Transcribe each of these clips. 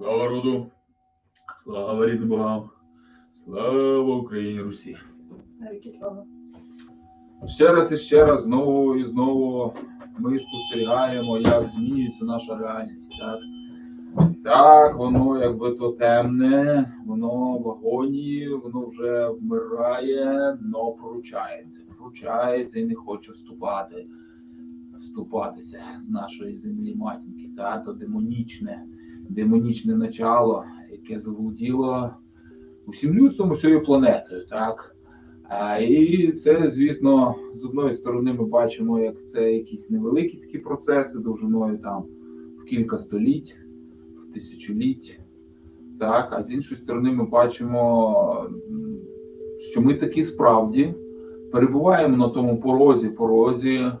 Слава роду, слава рідним богам, слава Україні Русі. Навіки слава. Ще раз і ще раз, знову і знову ми спостерігаємо, як змінюється наша реальність. Так, так воно якби то темне, воно в агонії, воно вже вмирає, но проручається. Проручається і не хоче вступати, вступатися з нашої землі матінки. Та, то демонічне, демонічне начало, яке заволоділо усім людством, усією планетою. Так? І це, звісно, з одної сторони ми бачимо, як це якісь невеликі такі процеси довжиною там в кілька століть, в тисячоліть. Так, а з іншої сторони, ми бачимо, що ми таки справді перебуваємо на тому порозі, порозі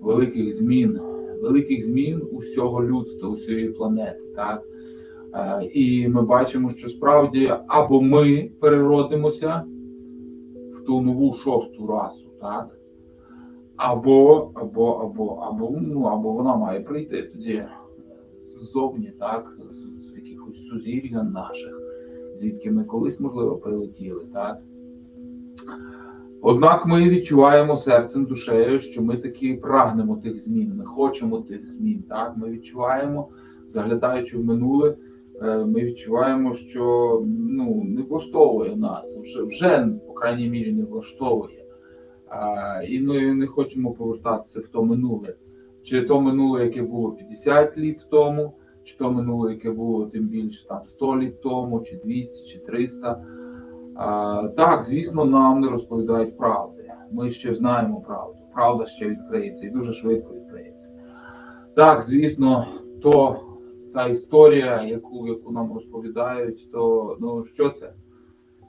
великих змін, великих змін усього людства, усієї планети. Так? Е, І ми бачимо, що справді або ми переродимося в ту нову шосту расу, так? Або, або, або, або, ну, або вона має прийти тоді ззовні, так, з, якихось сузір'я наших, звідки ми колись, можливо, прилетіли, так? Однак ми відчуваємо серцем, душею, що ми таки прагнемо тих змін, ми хочемо тих змін. Так? Ми відчуваємо, заглядаючи в минуле, е, ми відчуваємо, що ну, не влаштовує нас, вже, вже по крайній мірі не влаштовує. А, і ми не хочемо повертатися в то минуле. Чи то минуле, яке було 50 літ тому, чи то минуле, яке було тим більше там 100 літ тому, чи 200, чи 300. Так, звісно, нам не розповідають правди. Ми ще знаємо правду. Правда ще відкриється і дуже швидко відкриється. Так, звісно, то та історія, яку, яку нам розповідають, то ну що це?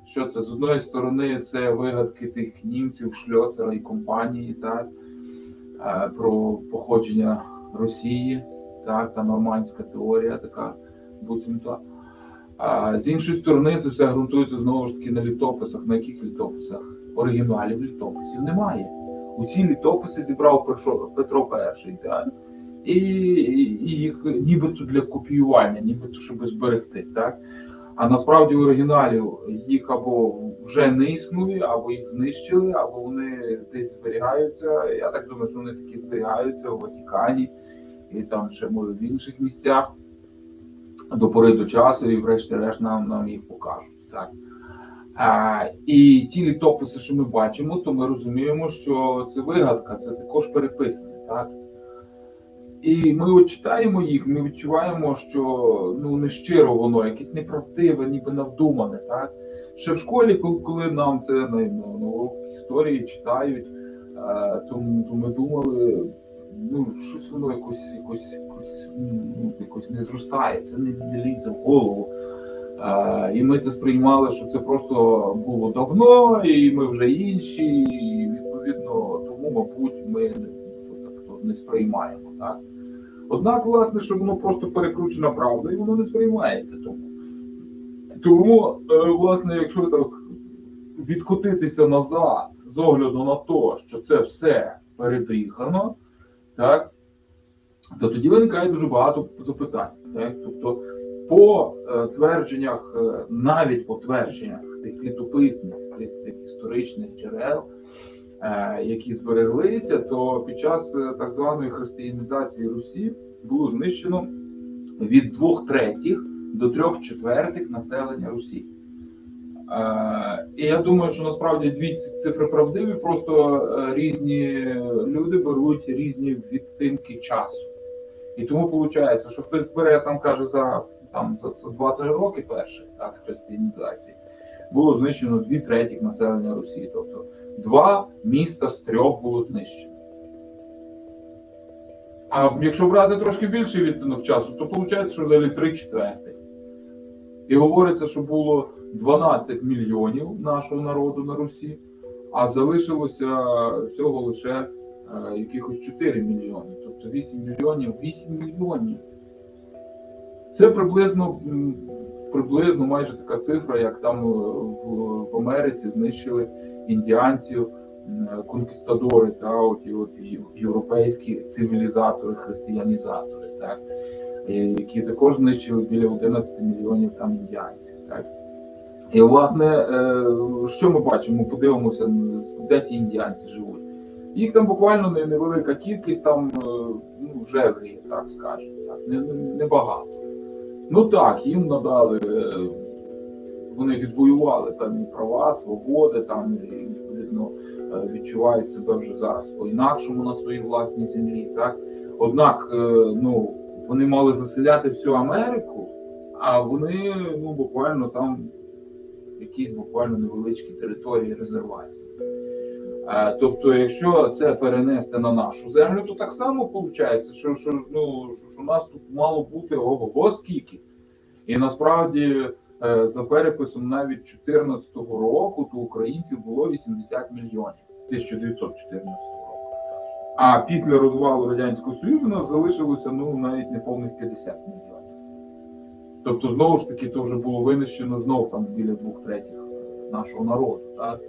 Що це? З одної сторони, це вигадки тих німців, шльоцера і компанії, так, е, про походження Росії, так, та нормандська теорія така, буцімто. А з іншої сторони, це все ґрунтується знову ж таки на літописах. На яких літописах? Оригіналів літописів немає. Усі літописи зібрав Петро- І? І, і їх нібито для копіювання, нібито щоб зберегти. Так? А насправді оригіналів їх або вже не існує, або їх знищили, або вони десь зберігаються. Я так думаю, що вони такі зберігаються у Ватикані і там ще може в інших місцях до пори до часу, і врешті-решт нам, нам їх покажуть. Так? А, і ті літописи, що ми бачимо, то ми розуміємо, що це вигадка, це також переписане. Так? І ми от читаємо їх, ми відчуваємо, що ну не щиро воно, якесь неправдиве, ніби навдумане. Так? Ще в школі, коли, нам це на, на, на уроках історії читають, е, то, то ми думали, ну щось воно якось, якось, якось, ну, якось не зростається, не, не лізе в голову. Е, і ми це сприймали, що це просто було давно, і ми вже інші, і відповідно тому, мабуть, ми то не сприймаємо. Так? Однак, власне, що воно просто перекручена правда, і воно не сприймається тому. Тому, е, власне, якщо так відкотитися назад з огляду на те, що це все перебріхано, так, то тоді виникає дуже багато запитань. Так? Тобто, по е, твердженнях, е, навіть по твердженнях тих літописних, тих, історичних джерел, е, які збереглися, то під час так званої християнізації Русі було знищено від двох третіх до трьох четвертих населення Русі. І я думаю, що насправді дві цифри правдиві, просто різні люди беруть різні відтинки часу. І тому виходить, що хтось бере там каже за там за, за 2-3 роки перших так, християнізації було знищено дві третіх населення Росії. Тобто два міста з трьох було знищено. А якщо брати трошки більший відтинок часу, то виходить, що взагалі 3 четвертих. І говориться, що було 12 мільйонів нашого народу на Русі, а залишилося всього лише якихось 4 мільйони. Тобто 8 мільйонів, 8 мільйонів. Це приблизно, приблизно майже така цифра, як там е, в, Америці знищили індіанців, конкістадори, та, от, от, європейські цивілізатори, християнізатори. Так. е, які також знищили біля 11 мільйонів там індіанців. Так? І власне, е, що ми бачимо? Подивимося, де ті індіанці живуть. Їх там буквально невелика кількість, там е, ну, жеврі, так скажемо, небагато. Ну так, їм надали, е, вони відвоювали певні права, свободи, там відповідно е, відчувають себе вже зараз по-інакшому на своїй власній землі. Так? Однак ну, вони мали заселяти всю Америку, а вони ну, буквально там якісь буквально невеличкі території резервації. Е, Тобто, якщо це перенести на нашу землю, то так само виходить, що, що, ну, що у нас тут мало бути ого-го скільки. І насправді, е, за переписом навіть 2014 року, то українців було 80 мільйонів 1914 року. А після розвалу Радянського Союзу нас залишилося ну, навіть неповних 50 мільйонів. Тобто, знову ж таки, то вже було винищено знов там біля двох третіх нашого народу. Так?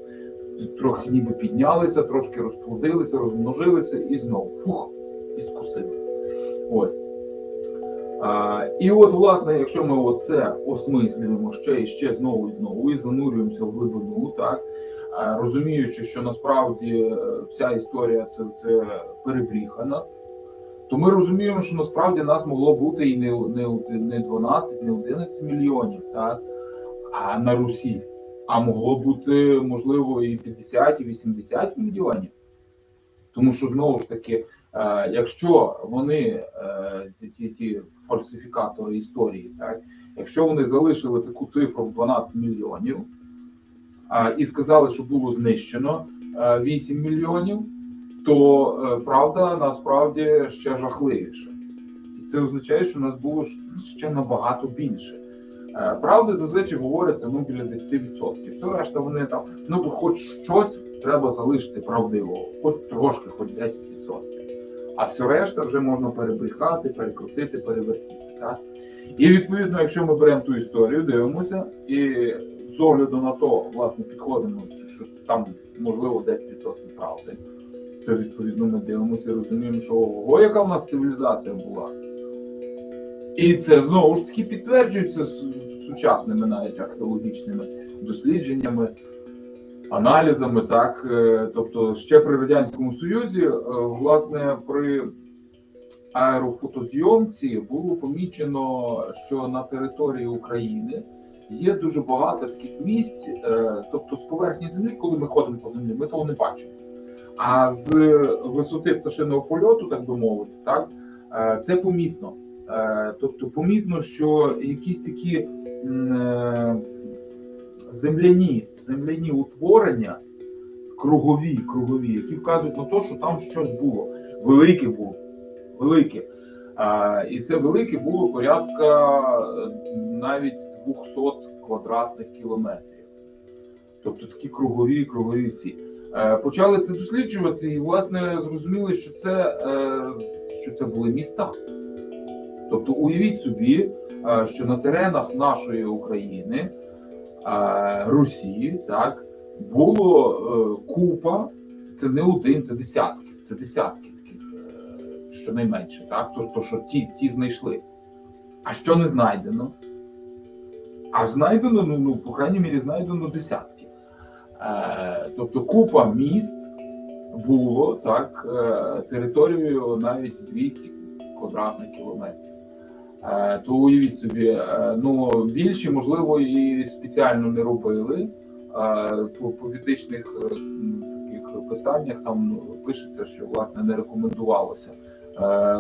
Трохи ніби піднялися, трошки розплодилися, розмножилися і знову фух, і скусили. Ось. А, і от, власне, якщо ми оце осмислюємо ще і ще знову і знову і занурюємося в глибину, так, розуміючи, що насправді е, вся історія це, це перебріхана, то ми розуміємо, що насправді нас могло бути і не, не, не 12, не 11 мільйонів, так, а на Русі. А могло бути, можливо, і 50, і 80 мільйонів. Тому що знову ж таки, е, якщо вони, е, ті, ті, фальсифікатори історії, так, якщо вони залишили таку цифру в 12 мільйонів і сказали, що було знищено е, 8 мільйонів, то е, правда насправді ще жахливіша. І це означає, що нас було ще набагато більше. Е, Правди зазвичай говориться ну, біля 10%. Все решта вони там, ну хоч щось треба залишити правдивого, хоч трошки, хоч 10%. А все решта вже можна перебрехати, перекрутити, перевертіти. Так? І відповідно, якщо ми беремо ту історію, дивимося, і з огляду на то, власне, підходимо, що там можливо 10% правди, то відповідно ми дивимося і розуміємо, що ого, яка в нас цивілізація була. І це знову ж таки підтверджується сучасними навіть археологічними дослідженнями, аналізами. Так, Е, тобто ще при радянському союзі, е, власне, при аерофотозйомці було помічено, що на території України є дуже багато таких місць, е, тобто з поверхні землі, коли ми ходимо по землі, ми того не бачимо. А з висоти пташиного польоту, так би мовити, так, це помітно. Е, Тобто помітно, що якісь такі е, земляні, земляні утворення, кругові, кругові, які вказують на те, що там щось було. Велике було. Велике. І це велике було порядка е, навіть 200 квадратних кілометрів. Тобто такі кругові, кругові ці. Почали це досліджувати, і власне зрозуміли, що це, що це були міста. Тобто уявіть собі, е, що на теренах нашої України, е, Русі, так, було е, купа, це не один, це десятки, це десятки таких, щонайменше, так, то що ті, ті знайшли. А що не знайдено? А знайдено, ну, ну по крайній мірі, знайдено десятки. Е, тобто купа міст було так, е, територією навіть 200 квадратних кілометрів. Е, То уявіть собі, е, ну більші, можливо, і спеціально не робили. Е, По політичних таких писаннях там ну, пишеться, що власне не рекомендувалося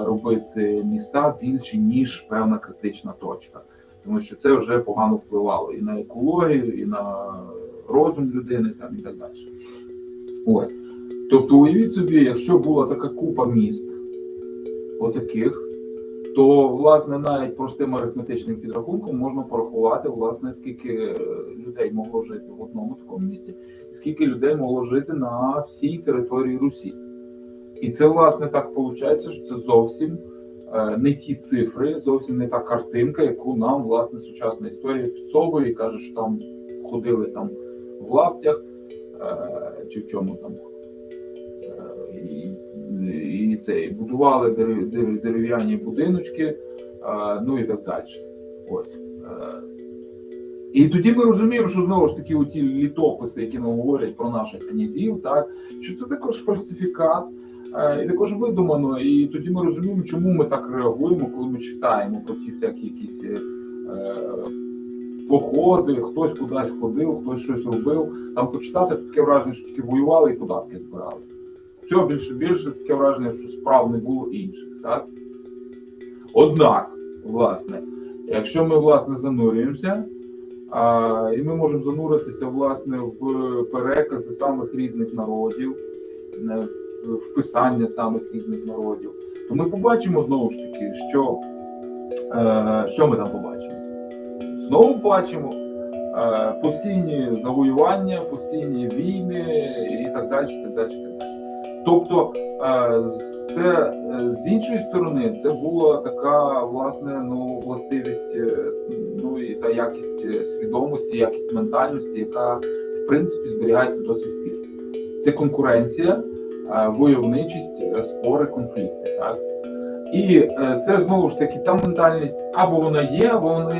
робити міста більше, ніж певна критична точка. Тому що це вже погано впливало і на екологію, і на розум людини, там і так далі. Ось. Тобто, уявіть собі, якщо була така купа міст, отаких, то власне навіть простим арифметичним підрахунком можна порахувати, власне, скільки е, людей могло жити в одному такому місті, скільки людей могло жити на всій території Русі. І це, власне, так виходить, що це зовсім е, не ті цифри, зовсім не та картинка, яку нам власне сучасна історія підсовує і каже, що там ходили там в лаптях е, чи в чому там. І будували дерев- дерев- дерев'яні будиночки, ну і так далі. І тоді ми розуміємо, що знову ж таки ті літописи, які нам говорять про наших князів, так що це також фальсифікат. І також видумано, і тоді ми розуміємо, чому ми так реагуємо, коли ми читаємо про ті всякі якісь е, е, походи, хтось кудись ходив, хтось щось робив. Там почитати таке враження, що тільки воювали і податки збирали. Все більше більше таке враження, що справ не було інших. Так? Однак, власне, якщо ми власне занурюємося, а, і ми можемо зануритися власне в перекази самих різних народів, е, в писання самих різних народів, то ми побачимо знову ж таки, що, е, що ми там побачимо. Знову бачимо е, постійні завоювання, постійні війни і так далі. так далі, так далі. Тобто, е, це е, з іншої сторони, це була така власне ну, властивість, е, ну і та якість свідомості, якість ментальності, яка в принципі зберігається до сих пір. Це конкуренція, войовничість, спори, конфлікти. Так? І це знову ж таки та ментальність або вона є, або вона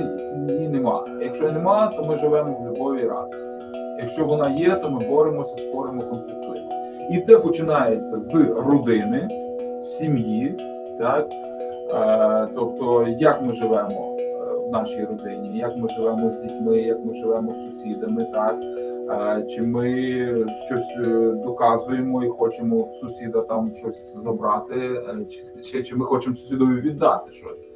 її нема. Якщо нема, то ми живемо в любові і радості. Якщо вона є, то ми боремося, споримо, конфліктуємо. І це починається з родини, сім'ї, так? Е, тобто, як ми живемо е, в нашій родині, як ми живемо з дітьми, як ми живемо з сусідами, так? Е, чи ми щось е, доказуємо і хочемо сусіда там щось забрати, е, чи, чи, чи ми хочемо сусідові віддати щось.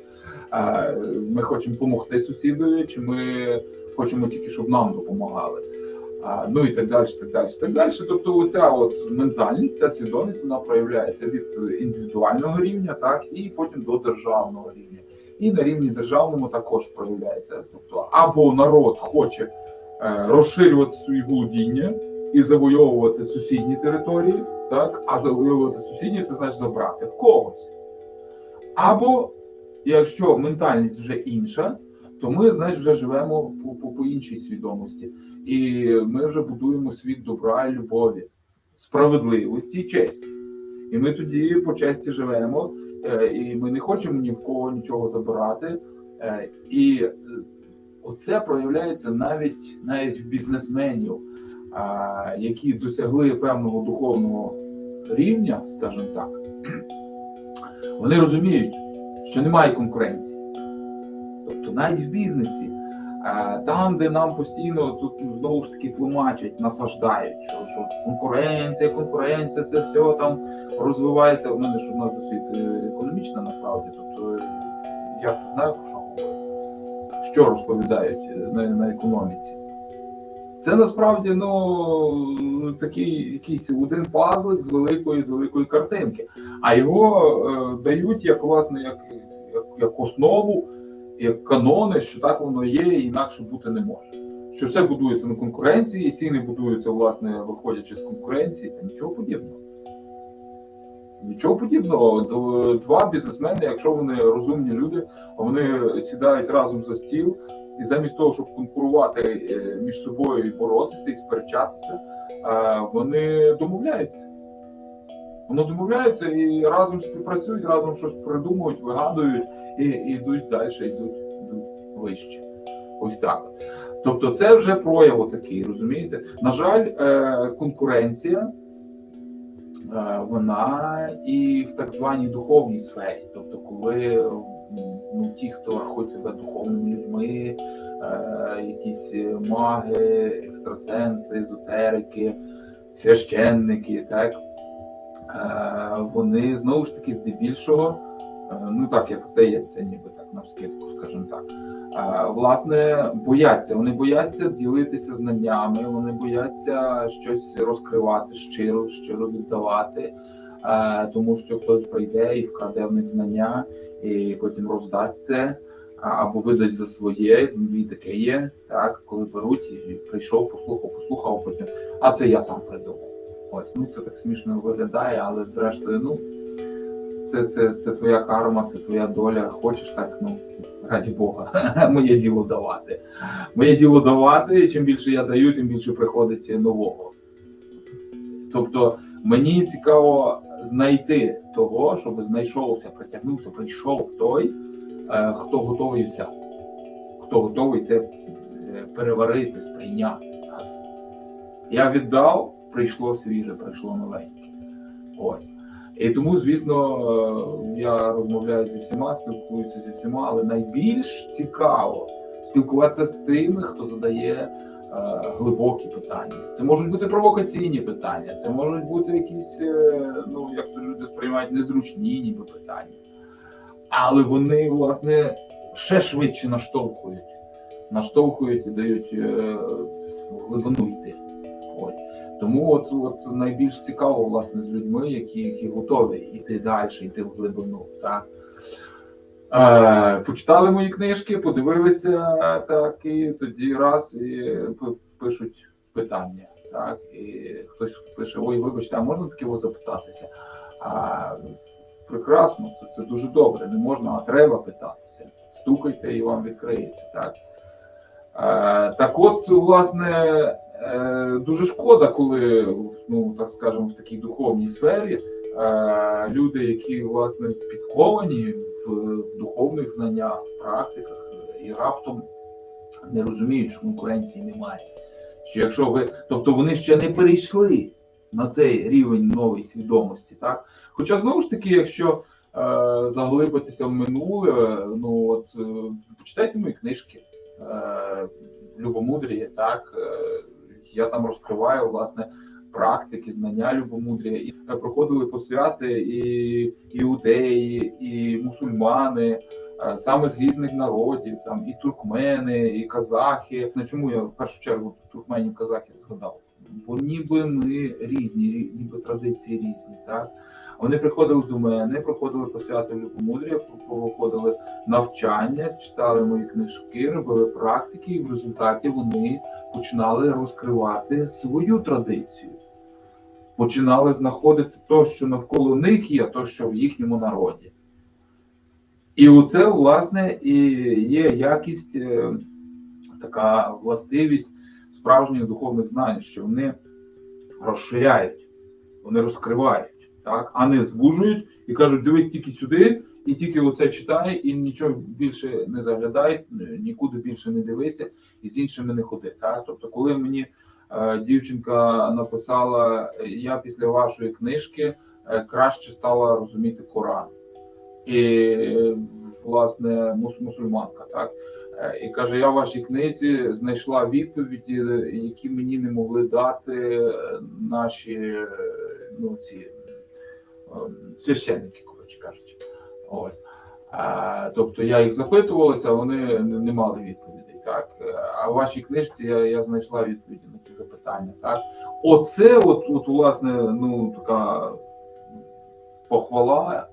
Е, Ми хочемо допомогти сусідові, чи ми хочемо тільки, щоб нам допомагали. Ну і так далі, так далі, так далі. Тобто, оця от ментальність, ця свідомість, вона проявляється від індивідуального рівня, так і потім до державного рівня. І на рівні державному також проявляється. Тобто, або народ хоче е, розширювати свої володіння і завойовувати сусідні території, так, а завойовувати сусідні це значить забрати в когось. Або якщо ментальність вже інша, то ми, значить, вже живемо по іншій свідомості. І ми вже будуємо світ добра і любові, справедливості і честі. І ми тоді по честі живемо, е, і ми не хочемо ні в кого нічого забирати. Е, І е, оце проявляється навіть навіть в бізнесменів, які досягли певного духовного рівня, скажімо так. Вони розуміють, що немає конкуренції. Тобто навіть в бізнесі. Е, Там, де нам постійно тут знову ж таки тлумачать, насаждають, що, що конкуренція, конкуренція, це все там розвивається. У мене у нас досвід е, економічна насправді. Тобто я знаю про що говорю, що розповідають на, на економіці. Це насправді ну такий якийсь один пазлик з великої з великої картинки, а його е, дають як власне як, як, як основу як канони, що так воно є, і інакше бути не може. Що все будується на конкуренції, і ціни будуються, власне, виходячи з конкуренції, та нічого подібного. Нічого подібного. Два бізнесмени, якщо вони розумні люди, вони сідають разом за стіл, і замість того, щоб конкурувати е, між собою і боротися і сперечатися, вони домовляються. Вони домовляються і разом співпрацюють, разом щось придумують, вигадують і, йдуть далі, йдуть, йдуть вище. Ось так. Тобто, це вже прояв такий, розумієте? На жаль, е, конкуренція е, вона і в так званій духовній сфері. Тобто, коли ну, ті, хто рахують себе духовними людьми, е, якісь маги, екстрасенси, езотерики, священники, так, вони знову ж таки здебільшого. Е, ну так як здається, ніби так навскидку, скажімо так. Е, Власне, бояться. Вони бояться ділитися знаннями, вони бояться щось розкривати щиро, щиро віддавати, е, тому що хтось прийде і вкраде в них знання, і потім роздасть це. Або видасть за своє, і таке є, так, коли беруть і прийшов, послухав, послухав, потім, а це я сам придумав. Ось, ну це так смішно виглядає, але зрештою, ну, це, це, це твоя карма, це твоя доля. Хочеш так, ну раді Бога, моє діло давати. Моє діло давати, і чим більше я даю, тим більше приходить нового. Тобто мені цікаво знайти того, щоб знайшовся, притягнувся, прийшов той, е, хто готовий взяти, хто готовий це е, переварити, сприйняти. Я віддав, прийшло свіже, прийшло новеньке. Ось. І тому, звісно, е, я розмовляю зі всіма, спілкуюся зі всіма, але найбільш цікаво спілкуватися з тими, хто задає е, глибокі питання. Це можуть бути провокаційні питання, це можуть бути якісь, е, ну як то люди сприймають, незручні ніби питання. Але вони, власне, ще швидше наштовхують. Наштовхують і дають глибину йти. Ось. Тому от, от найбільш цікаво, власне, з людьми, які, які готові йти далі, йти в глибину. Так? Е, почитали мої книжки, подивилися так, і тоді раз і пишуть питання. Так, і хтось пише: Ой, вибачте, а можна таке запитатися? А, прекрасно, це, це дуже добре. Не можна, а треба питатися. Стукайте і вам відкриється. Так, е, так от, власне, е, дуже шкода, коли, ну так скажемо, в такій духовній сфері е, люди, які власне підковані в, духовних знаннях, практиках, е, і раптом не розуміють, що конкуренції немає. Що якщо ви, тобто вони ще не перейшли на цей рівень нової свідомості, так? Хоча знову ж таки, якщо е, заглибитися в минуле, ну от е, почитайте мої книжки Любомудріє, так я там розкриваю власне практики, знання любомудрія, і проходили посвяти і іудеї, і мусульмани е, самих різних народів, там і туркмени, і казахи. На чому я в першу чергу туркменів казахів згадав? Бо ніби ми різні, ніби традиції різні, так. Вони приходили до мене, проходили посвяти любомудрія, проходили навчання, читали мої книжки, робили практики, і в результаті вони починали розкривати свою традицію. Починали знаходити те, що навколо них є, то, що в їхньому народі. І оце, власне, і є якість, е, така властивість справжніх духовних знань, що вони розширяють, вони розкривають, так? а не звужують і кажуть, дивись тільки сюди, і тільки оце читай, і нічого більше не заглядай, нікуди більше не дивися, і з іншими не ходи. Так? Тобто, коли мені е, дівчинка написала, я після вашої книжки е, краще стала розуміти Коран. І, е, власне, мус- мусульманка, так. Е, І каже, я в вашій книзі знайшла відповіді, які мені не могли дати е, наші е, ну, ці е, священники, коротше кажучи. Ось. Тобто я їх запитувалася, вони не мали відповідей. Так? А в вашій книжці я, я знайшла відповіді на ті запитання. Так? Оце, от, от, власне, ну, така похвала,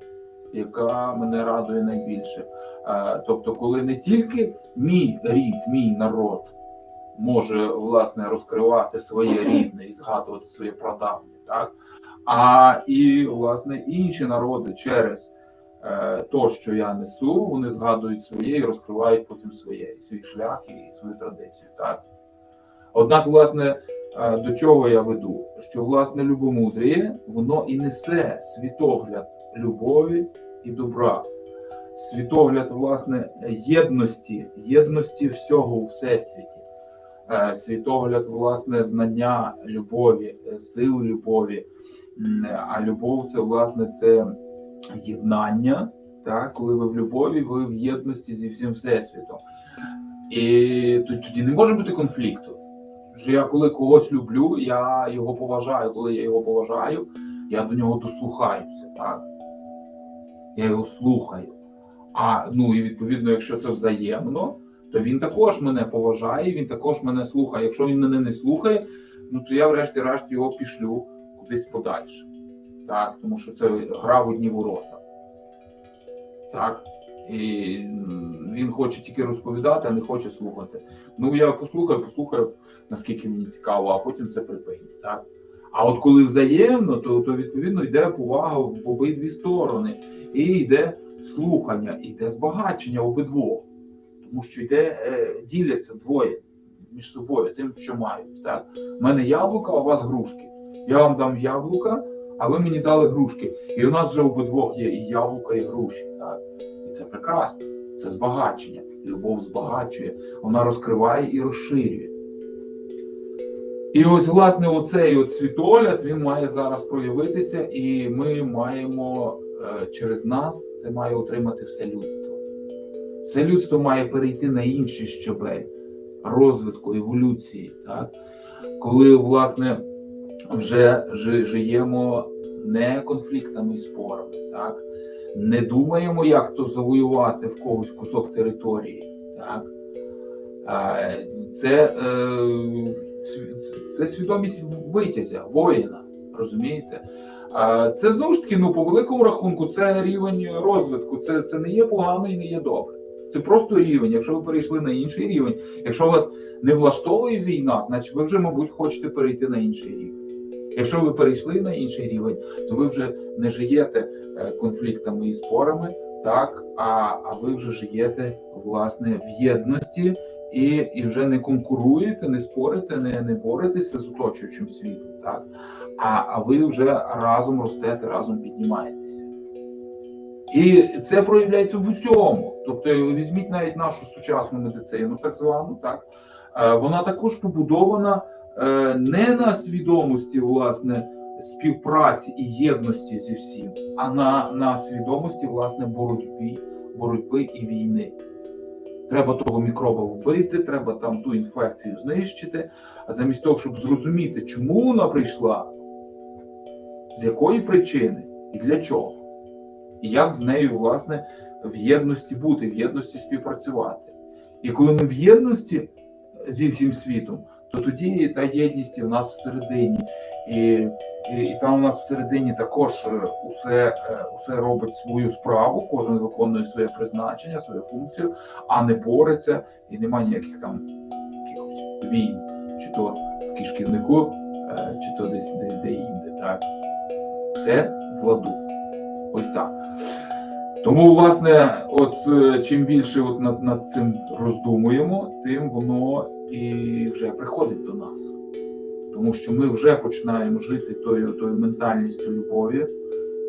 яка мене радує найбільше. Тобто, коли не тільки мій рід, мій народ може власне розкривати своє рідне і згадувати своє прадавнє, так? А і власне інші народи через е, то, що я несу, вони згадують своє і розкривають потім своє, свій шлях і свою традицію. Так? Однак, власне, е, до чого я веду? Що власне любомудріє, воно і несе світогляд любові і добра світогляд власне єдності, єдності всього у всесвіті, Е, світогляд, власне, знання любові, е, сил любові. А любов це власне це єднання. Так, коли ви в любові, ви в єдності зі всім всесвітом. І тоді не може бути конфлікту. Що я коли когось люблю, я його поважаю. Коли я його поважаю, я до нього дослухаюся. Так? Я його слухаю. А ну і відповідно, якщо це взаємно, то він також мене поважає, він також мене слухає. Якщо він мене не слухає, ну то я врешті-решт його пішлю кудись подальше. Так, тому що це гра в одні ворота. Так. І він хоче тільки розповідати, а не хоче слухати. Ну я послухаю, послухаю, наскільки мені цікаво, а потім це припинить. Так? А от коли взаємно, то, то відповідно йде повага в обидві сторони. І йде слухання, йде збагачення обидвох. Тому що йде, е, діляться двоє між собою тим, що мають. Так? У мене яблука, а у вас грушки. Я вам дам яблука, а ви мені дали грушки. І у нас вже обидвох є і яблука, і груші. Так? І це прекрасно. Це збагачення. Любов збагачує, вона розкриває і розширює. І ось, власне, оцей от світогляд він має зараз проявитися, і ми маємо е, через нас це має отримати все людство. Все людство має перейти на інший щабель розвитку, еволюції, так? коли, власне, вже жи- живемо не конфліктами і спорами, так? не думаємо, як то завоювати в когось кусок території. Так? Це, е, це свідомість витязя, воїна, розумієте? Це знову ж таки, ну, по великому рахунку, це рівень розвитку. Це, це не є погано і не є добре. Це просто рівень. Якщо ви перейшли на інший рівень, якщо вас не влаштовує війна, значить ви вже, мабуть, хочете перейти на інший рівень. Якщо ви перейшли на інший рівень, то ви вже не живете е, конфліктами і спорами, так, а, а ви вже живете власне в єдності і, і вже не конкуруєте, не спорите, не, не боретеся з оточуючим світом, так, а, а ви вже разом ростете, разом піднімаєтеся. І це проявляється в усьому. Тобто, візьміть навіть нашу сучасну медицину, так звану, так, е, вона також побудована не на свідомості власне співпраці і єдності зі всім, а на, на свідомості власне боротьби, боротьби і війни. Треба того мікроба вбити, треба там ту інфекцію знищити. А замість того, щоб зрозуміти, чому вона прийшла, з якої причини і для чого, і як з нею, власне, в єдності бути, в єдності співпрацювати. І коли ми в єдності зі всім світом, то тоді та єдність і в нас всередині. І, і, і там у нас всередині також е, усе, е, усе робить свою справу, кожен виконує своє призначення, свою функцію, а не бореться, і немає ніяких там якихось війн, чи то в кишківнику, е, чи то десь де, де інде. Так? Все в ладу. Ось так. Тому, власне, от е, чим більше от над, над цим роздумуємо, тим воно і вже приходить до нас. Тому що ми вже починаємо жити тою, тою ментальністю любові,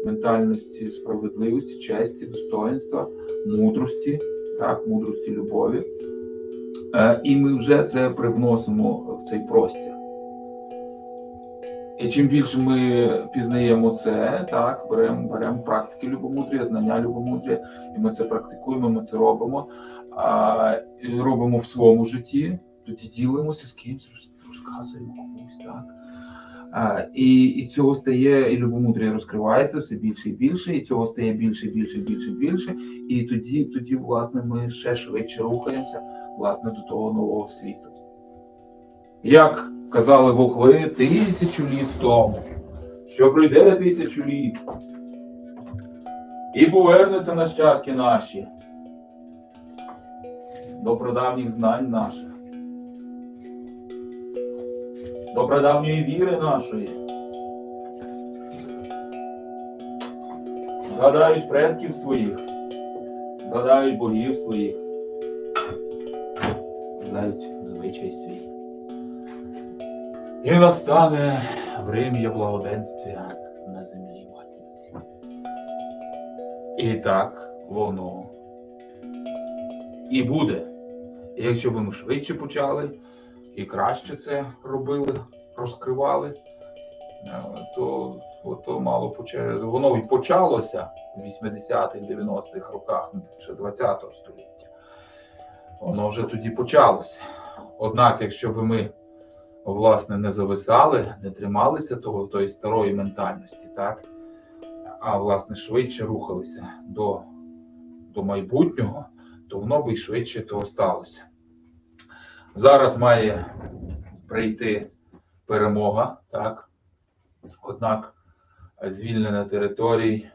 ментальності справедливості, честі, достоинства, мудрості, так, мудрості любові. Е, і ми вже це привносимо в цей простір. І чим більше ми пізнаємо це, так, беремо беремо практики любомудрія, знання любомудрія, і ми це практикуємо, ми це робимо, а, і робимо в своєму житті, тоді ділимося з кимось, розказуємо комусь, так. А, і, і цього стає, і любомудрія розкривається все більше і більше, і цього стає більше, більше, більше, більше. І тоді, тоді, власне, ми ще швидше рухаємося власне, до того нового світу. Як казали волхви тисячу літ тому, що пройде тисячу літ, і повернуться нащадки наші до прадавніх знань наших, до прадавньої віри нашої. Згадають предків своїх, згадають богів своїх, згадають звичай свій. І настане врем'я благоденствия на землі матінці. І так воно і буде. І якщо б ми швидше почали і краще це робили, розкривали, е, то, то, мало почали. Воно і почалося в 80-х, 90-х роках ще 20-го століття. Воно вже тоді почалося. Однак, якщо б ми власне не зависали, не трималися того тої старої ментальності, так? А власне швидше рухалися до, до майбутнього, то воно би й швидше того сталося. Зараз має прийти перемога, так? Однак звільнення територій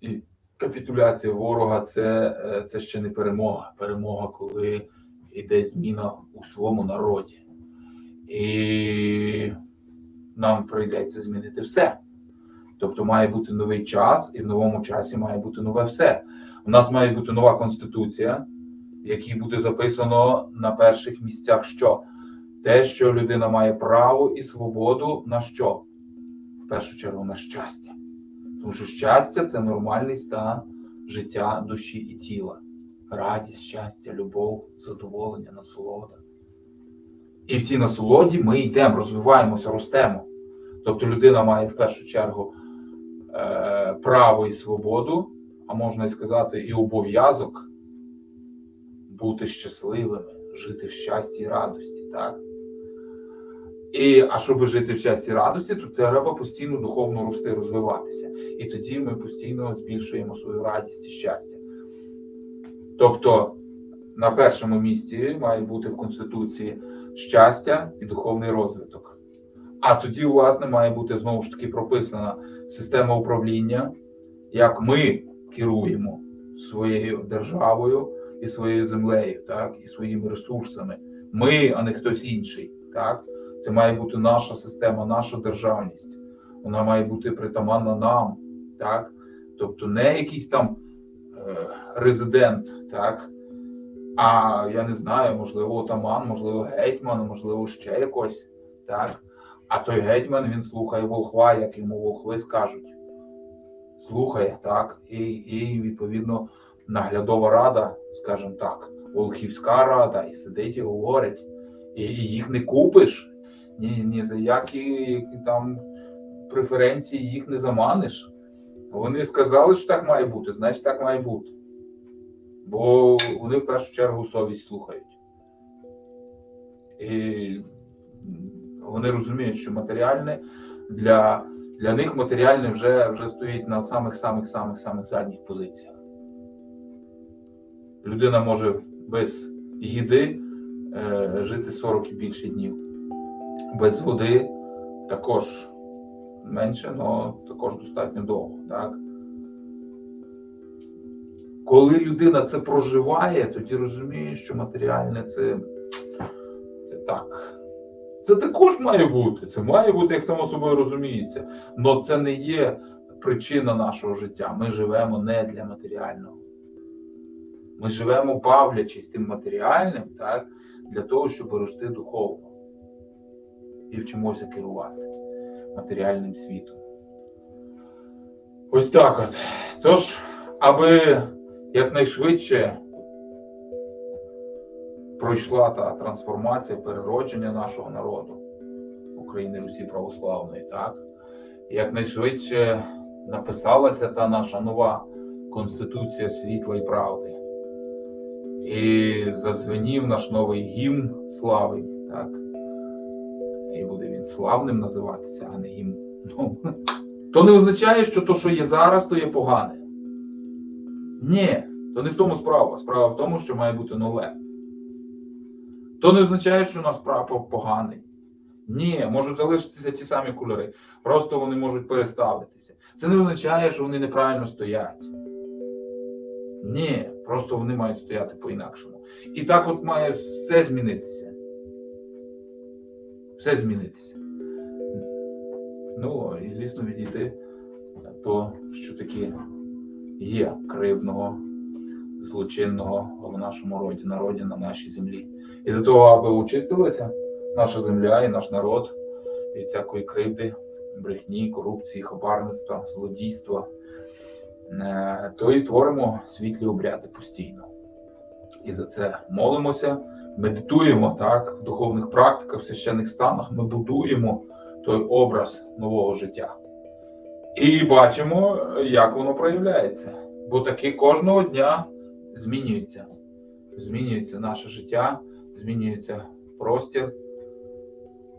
і капітуляція ворога це, це ще не перемога. Перемога, коли йде зміна у своєму народі. І нам прийдеться змінити все. Тобто має бути новий час, і в новому часі має бути нове все. У нас має бути нова конституція, в якій буде записано на перших місцях, що те, що людина має право і свободу на що? В першу чергу на щастя. Тому що щастя це нормальний стан життя душі і тіла. радість, щастя, любов, задоволення, насолода. І в цій насолоді ми йдемо, розвиваємося, ростемо. Тобто людина має в першу чергу е, право і свободу, а можна і сказати, і обов'язок бути щасливими, жити в щасті і радості. Так? І, а щоб жити в щасті і радості, то треба постійно духовно рости, розвиватися. І тоді ми постійно збільшуємо свою радість і щастя. Тобто на першому місці має бути в Конституції щастя і духовний розвиток. А тоді, власне, має бути знову ж таки прописана система управління, як ми керуємо своєю державою і своєю землею, так, і своїми ресурсами. Ми, а не хтось інший. Так? Це має бути наша система, наша державність. Вона має бути притаманна нам, так? Тобто не якийсь там е, резидент, так? А я не знаю, можливо, отаман, можливо, гетьман, можливо, ще якось, так? А той гетьман він слухає волхва, як йому волхви скажуть. Слухає, так? І, і відповідно наглядова рада, скажімо так, волхівська рада, і сидить і говорить. І, і їх не купиш. Ні, ні за які, які там преференції їх не заманиш. Вони сказали, що так має бути, значить так має бути. Бо вони в першу чергу совість слухають. І вони розуміють, що матеріальне для, для них матеріальне вже, вже стоїть на самих-самих-самих-самих задніх позиціях. Людина може без їди е, жити 40 і більше днів. Без води також менше, але також достатньо довго. Так? Коли людина це проживає, тоді розуміє, що матеріальне це, це так. Це також має бути. Це має бути, як само собою розуміється. Але це не є причина нашого життя. Ми живемо не для матеріального. Ми живемо, бавлячись тим матеріальним, так, для того, щоб рости духовно. І вчимося керувати матеріальним світом. Ось так от. Тож, аби якнайшвидше пройшла та трансформація, переродження нашого народу, України Русі Православної, так? Якнайшвидше написалася та наша нова Конституція світла і правди. І зазвенів наш новий гімн слави, так? І буде він славним називатися, а не гімн. Ну, то не означає, що то, що є зараз, то є погане. Ні, то не в тому справа. Справа в тому, що має бути нове. То не означає, що у нас прапор поганий. Ні, можуть залишитися ті самі кольори. Просто вони можуть переставитися. Це не означає, що вони неправильно стоять. Ні, просто вони мають стояти по-інакшому. І так от має все змінитися. Все змінитися. Ну, і звісно, відійти то, що таке є кривдного, злочинного в нашому роді, народі, на нашій землі. І до того, аби очистилася наша земля і наш народ від всякої кривди, брехні, корупції, хабарництва, злодійства, е, то і творимо світлі обряди постійно. І за це молимося, медитуємо так, в духовних практиках, в священних станах ми будуємо той образ нового життя. І бачимо, як воно проявляється. Бо таки кожного дня змінюється. Змінюється наше життя, змінюється простір.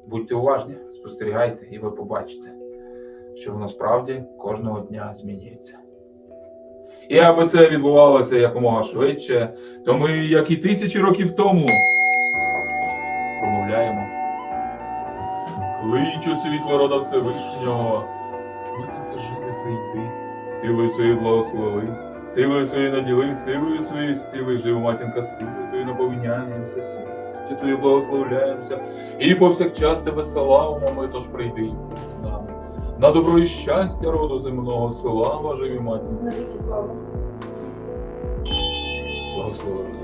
Будьте уважні, спостерігайте, і ви побачите, що воно справді кожного дня змінюється. І аби це відбувалося якомога швидше, то ми, як і тисячі років тому, промовляємо. Кличу світло рода Всевишнього, прийди, силою своєю благослови, силою своєю наділи, силою своєю зціли, живу матінка, силою твою наповняємося, світлістю твою благословляємося, і повсякчас тебе славимо, ми тож прийди з нами. На добро і щастя роду земного слава живі матінці. Благослови